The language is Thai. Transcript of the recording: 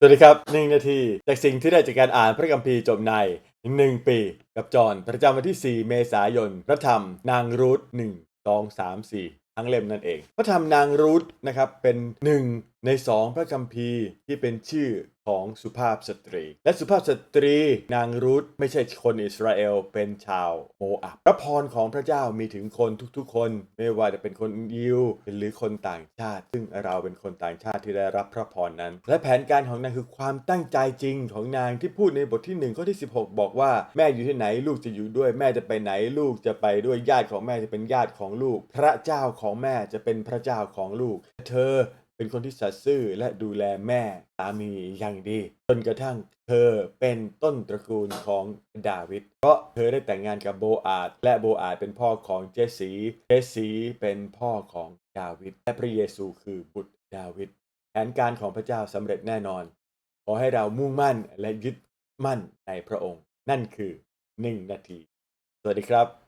สวัสดีครับหนึ่งนาทีจากสิ่งที่ได้จากการอ่านพระคัมภีร์จบในหนึ่งปี กับจอห์นประจำวันที่ 4 เมษายน พระธรรมนางรูทหนึ่งสองสามสี่ทั้งเล่มนั่นเอง พระธรรมนางรูทนะครับเป็นหนึ่งในสองพระคัมภีร์ที่เป็นชื่อของสุภาพสตรี และสุภาพสตรีนางรูธไม่ใช่คนอิสราเอลเป็นชาวโมอับพระพรของพระเจ้ามีถึงคนทุกๆ คน ไม่ว่าจะเป็นคนยิวหรือคนต่างชาติ ซึ่งเราเป็นคนต่างชาติที่ได้รับพระพรนั้น และแผนการของนางคือความตั้งใจจริงของนางที่พูดในบทที่1ข้อที่ 16 บอกว่าแม่อยู่ที่ไหนลูกจะอยู่ด้วยแม่จะไปไหนลูกจะไปด้วยญาติของแม่จะเป็นญาติของลูก พระเจ้าของแม่จะเป็นพระเจ้าของลูก เธอ เป็นคนที่สัตย์ซื่อและดูแลแม่สามีอย่างดี จนกระทั่งเธอเป็นต้นตระกูลของดาวิดเพราะเธอได้แต่งงานกับโบอาดและโบอาดเป็นพ่อของเจสสีเจสสีเป็นพ่อของดาวิดและพระเยซูคือบุตรดาวิดแผนการของพระเจ้าสำเร็จแน่นอน ขอให้เรามุ่งมั่นและยึดมั่นในพระองค์ นั่นคือหนึ่งนาที สวัสดีครับ